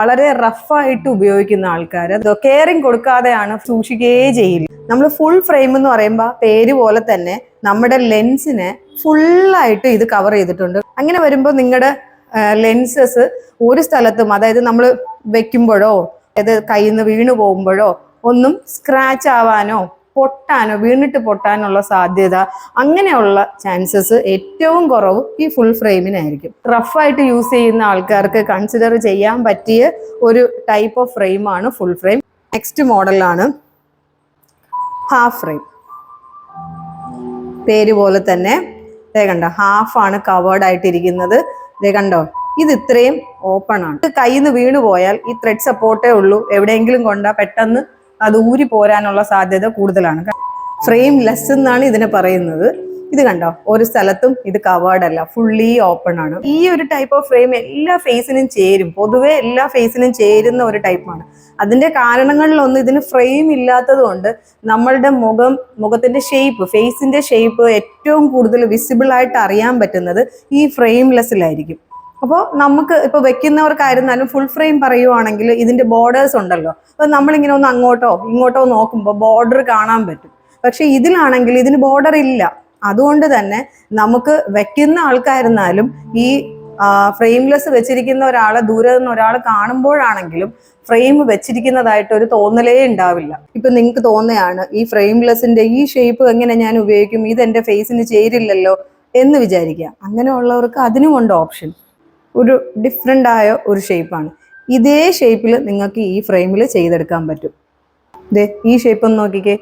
വളരെ റഫായിട്ട് ഉപയോഗിക്കുന്ന ആൾക്കാർ കെയറിങ് കൊടുക്കാതെയാണ് സൂക്ഷിക്കുകയേ ചെയ്യില്ല. നമ്മൾ ഫുൾ ഫ്രെയിം എന്ന് പറയുമ്പോൾ പേര് പോലെ തന്നെ നമ്മുടെ ലെൻസിനെ ഫുള്ളായിട്ട് ഇത് കവർ ചെയ്തിട്ടുണ്ട്. അങ്ങനെ വരുമ്പോൾ നിങ്ങളുടെ ലെൻസസ് ഒരു സ്ഥലത്തും അതായത് നമ്മൾ വെക്കുമ്പോഴോ അതായത് കയ്യിൽ നിന്ന് വീണു പോകുമ്പോഴോ ഒന്നും സ്ക്രാച്ച് ആവാനോ പൊട്ടാനോ വീണിട്ട് പൊട്ടാനുള്ള സാധ്യത അങ്ങനെയുള്ള ചാൻസസ് ഏറ്റവും കുറവ് ഈ ഫുൾ ഫ്രെയിമിനായിരിക്കും റഫായിട്ട് യൂസ് ചെയ്യുന്ന ആൾക്കാർക്ക് കൺസിഡർ ചെയ്യാൻ പറ്റിയ ഒരു ടൈപ്പ് ഓഫ് ഫ്രെയിമാണ് ഫുൾ ഫ്രെയിം നെക്സ്റ്റ് മോഡലാണ് ഹാഫ് ഫ്രെയിം പേര് പോലെ തന്നെ ഇതേ കണ്ടോ ഹാഫ് ആണ് കവേർഡ് ആയിട്ടിരിക്കുന്നത്. ഇതേ കണ്ടോ ഇത് ഇത്രയും ഓപ്പൺ ആണ്. കയ്യിൽ നിന്ന് വീണു പോയാൽ ഈ ത്രെഡ് സപ്പോർട്ടേ ഉള്ളൂ. എവിടെയെങ്കിലും കൊണ്ടാ പെട്ടെന്ന് അത് ഊരി പോരാനുള്ള സാധ്യത കൂടുതലാണ്. ഫ്രെയിം ലെസ് എന്നാണ് ഇതിനെ പറയുന്നത്. ഇത് കണ്ടോ? ഒരു സ്ഥലത്തും ഇത് കവേർഡ് അല്ല. ഫുള്ളി ഓപ്പൺ ആണ്. ഈ ഒരു ടൈപ്പ് ഓഫ് ഫ്രെയിം എല്ലാ ഫേസിനും ചേരും. പൊതുവെ എല്ലാ ഫേസിനും ചേരുന്ന ഒരു ടൈപ്പാണ് അതിന്റെ കാരണങ്ങളിലൊന്നും ഇതിന് ഫ്രെയിം ഇല്ലാത്തത് കൊണ്ട് നമ്മളുടെ മുഖം മുഖത്തിന്റെ ഷേപ്പ് ഫേസിന്റെ ഷേപ്പ് ഏറ്റവും കൂടുതൽ വിസിബിൾ ആയിട്ട് അറിയാൻ പറ്റുന്നത് ഈ ഫ്രെയിം ഫ്രെയിംലെസ്സിലായിരിക്കും അപ്പോൾ നമുക്ക് ഇപ്പോൾ വെക്കുന്നവർക്കായിരുന്നാലും ഫുൾ ഫ്രെയിം പറയുവാണെങ്കിൽ ഇതിന്റെ ബോർഡേഴ്സ് ഉണ്ടല്ലോ. അപ്പോൾ നമ്മളിങ്ങനെ ഒന്ന് അങ്ങോട്ടോ ഇങ്ങോട്ടോ നോക്കുമ്പോൾ ബോർഡർ കാണാൻ പറ്റും. പക്ഷെ ഇതിലാണെങ്കിൽ ഇതിന് ബോർഡർ ഇല്ല. അതുകൊണ്ട് തന്നെ നമുക്ക് വെക്കുന്ന ആൾക്കായിരുന്നാലും ഈ ഫ്രെയിംലെസ് വെച്ചിരിക്കുന്ന ഒരാളെ ദൂരെ നിന്ന് ഒരാൾ കാണുമ്പോഴാണെങ്കിലും ഫ്രെയിം വെച്ചിരിക്കുന്നതായിട്ട് ഒരു തോന്നലേ ഉണ്ടാവില്ല. ഇപ്പൊ നിങ്ങൾക്ക് തോന്നുകയാണ് ഈ ഫ്രെയിംലെസ്സിന്റെ ഈ ഷേപ്പ് എങ്ങനെ ഞാൻ ഉപയോഗിക്കും? ഇത് എന്റെ ഫേസിന് ചേരില്ലല്ലോ എന്ന് വിചാരിക്കുക. അങ്ങനെയുള്ളവർക്ക് അതിനുമുണ്ട് ഓപ്ഷൻ ഒരു ഡിഫറെന്റ് ആയ ഒരു ഷേപ്പാണ് ഇതേ ഷേപ്പിൽ നിങ്ങൾക്ക് ഈ ഫ്രെയിമിൽ ചെയ്തെടുക്കാൻ പറ്റും. ദേ ഈ ഷേപ്പ് ഒന്ന് നോക്കിക്കേ.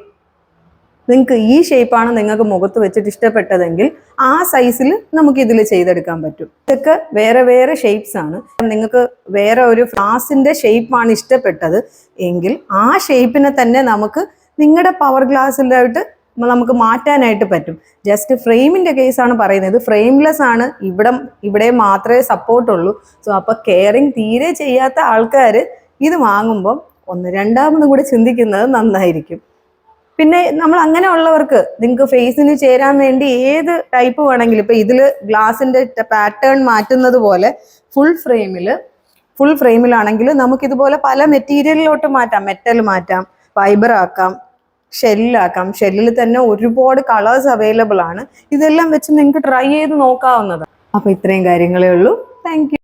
നിങ്ങൾക്ക് ഈ ഷേപ്പാണ് നിങ്ങൾക്ക് മുഖത്ത് വെച്ചിട്ട് ഇഷ്ടപ്പെട്ടതെങ്കിൽ ആ സൈസിൽ നമുക്ക് ഇതിൽ ചെയ്തെടുക്കാൻ പറ്റും. ഇതൊക്കെ വേറെ വേറെ ഷേപ്സ് ആണ്. നിങ്ങൾക്ക് വേറെ ഒരു ഫ്ലാസിന്റെ ഷേപ്പാണ് ഇഷ്ടപ്പെട്ടത് എങ്കിൽ ആ ഷേപ്പിനെ തന്നെ നമുക്ക് നിങ്ങളുടെ പവർ ഗ്ലാസ്സിലായിട്ട് നമുക്ക് മാറ്റാനായിട്ട് പറ്റും. ജസ്റ്റ് ഫ്രെയിമിന്റെ കേസാണ് പറയുന്നത്. ഫ്രെയിംലെസ് ആണ്. ഇവിടെ ഇവിടെ മാത്രമേ സപ്പോർട്ടുള്ളൂ സോ അപ്പോൾ കെയറിങ് തീരെ ചെയ്യാത്ത ആൾക്കാർ ഇത് വാങ്ങുമ്പം ഒന്ന് രണ്ടാമതും കൂടി ചിന്തിക്കുന്നത് നന്നായിരിക്കും. പിന്നെ നമ്മൾ അങ്ങനെ ഉള്ളവർക്ക് നിങ്ങൾക്ക് ഫേസിന് ചേരാൻ വേണ്ടി ഏത് ടൈപ്പ് വേണമെങ്കിലും ഇപ്പം ഇതിൽ ഗ്ലാസിന്റെ പാറ്റേൺ മാറ്റുന്നത് പോലെ ഫുൾ ഫ്രെയിമിൽ ഫുൾ ഫ്രെയിമിലാണെങ്കിൽ നമുക്കിതുപോലെ പല മെറ്റീരിയലിലോട്ട് മാറ്റാം. മെറ്റൽ മാറ്റാം ഫൈബർ ആക്കാം. ഷെല്ലാക്കാം ഷെല്ലിൽ തന്നെ ഒരുപാട് കളേഴ്സ് അവൈലബിൾ ആണ്. ഇതെല്ലാം വെച്ച് നിങ്ങൾക്ക് ട്രൈ ചെയ്ത് നോക്കാവുന്നതാണ്. അപ്പൊ ഇത്രയും കാര്യങ്ങളേ ഉള്ളൂ. താങ്ക്